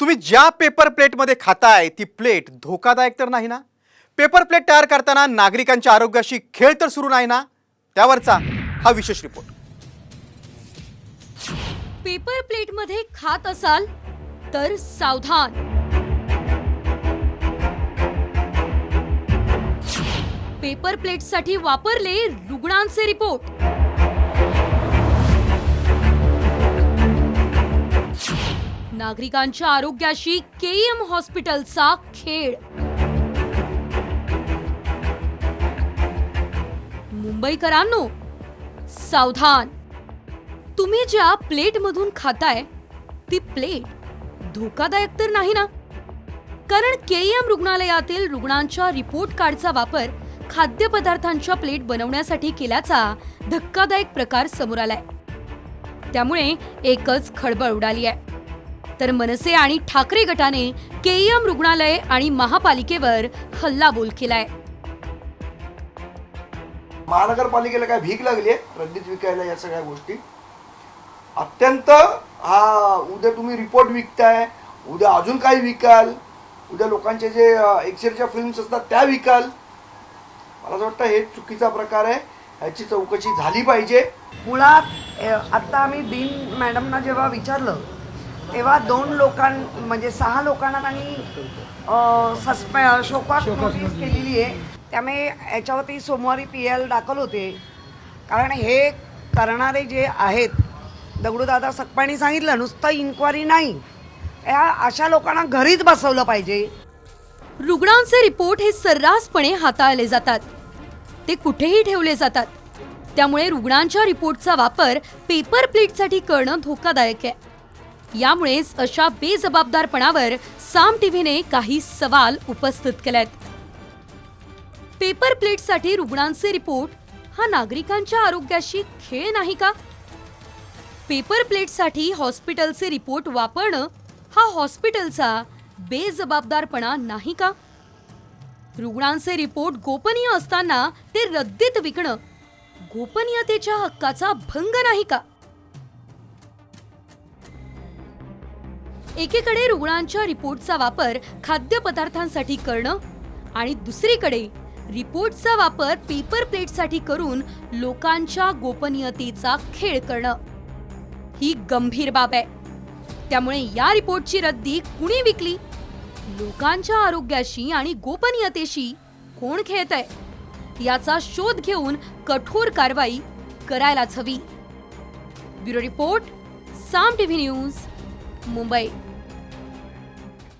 तुम्ही ज्या पेपर प्लेटमध्ये खाताय ती प्लेट धोकादायक तर नाही ना? पेपर प्लेट तयार करताना नागरिकांच्या आरोग्याशी खेळ तर सुरू नाही ना? त्यावरचा हा विशेष रिपोर्ट. पेपर प्लेटमध्ये खात असाल तर सावधान. पेपर प्लेटसाठी वापरले रुग्णांचे रिपोर्ट. नागरिकांच्या आरोग्याशी केईएम हॉस्पिटलचा खेळ. मुंबईकरांनो सावधान. तुम्ही ज्या प्लेटमधून खाताय ती प्लेट धोकादायक तर नाही ना? कारण केईएम रुग्णालयातील रुग्णांच्या रिपोर्ट कार्डचा वापर खाद्यपदार्थांच्या प्लेट बनवण्यासाठी केल्याचा धक्कादायक प्रकार समोर आलाय. त्यामुळे एकच खळबळ उडाली आहे. तर मनसे आणि ठाकरे गटाने केईएम रुग्णालय आणि महापालिकेवर हल्लाबोल केलाय. महानगरपालिकेला काय भीक लागली आहे रद्दीत विकायला या सगळ्या गोष्टी. अत्यंत हा उद्या तुम्ही रिपोर्ट विकताय उद्या अजून काही विकाल उद्या लोकांचे जे एक्सेलच्या फिल्म्स असतात त्या विकाल. मला असं वाटतं हे चुकीचा प्रकार आहे. ह्याची चौकशी झाली पाहिजे. मुळात आत्ता आम्ही डीन मॅडमना जेव्हा विचारलं तेव्हा दोन लोकां म्हणजे सहा लोकांना त्यांनी सस्पे शोकास नोटीस केलेली आहे. त्यामुळे याच्यावरती सोमवारी पी एल दाखल होते. कारण हे करणारे जे आहेत दगडूदादा सकपाणी सांगितलं नुसतं इन्क्वायरी नाही. या अशा लोकांना घरीच बसवलं पाहिजे. रुग्णांचे रिपोर्ट हे सर्रासपणे हाताळले जातात. ते कुठेही ठेवले जातात. त्यामुळे रुग्णांच्या रिपोर्टचा वापर पेपर प्लेटसाठी करणं धोकादायक आहे. यामुळेच अशा बेजबाबदारपणावर साम टीव्हीने काही सवाल उपस्थित केलेत. पेपर प्लेटसाठी रुग्णांचे रिपोर्ट हा नागरिकांच्या आरोग्याशी खेळ नाही का? पेपर प्लेटसाठी हॉस्पिटलचे रिपोर्ट वापरणं हा हॉस्पिटलचा बेजबाबदारपणा नाही का? रुग्णांचे रिपोर्ट गोपनीय असताना ते रद्दीत विकणं गोपनीयतेच्या हक्काचा भंग नाही का? एकीकडे रुग्णांच्या रिपोर्टचा वापर खाद्यपदार्थांसाठी करणं आणि दुसरीकडे रिपोर्टचा वापर पेपर प्लेटसाठी करून लोकांच्या गोपनीयतेचा खेळ करणं. ही गंभीर बाब आहे. त्यामुळे या रिपोर्टची रद्दी कुणी विकली? लोकांच्या आरोग्याशी आणि गोपनीयतेशी कोण खेळत आहे याचा शोध घेऊन कठोर कारवाई करायलाच हवी. Bureau report Saam TV news. Mumbai.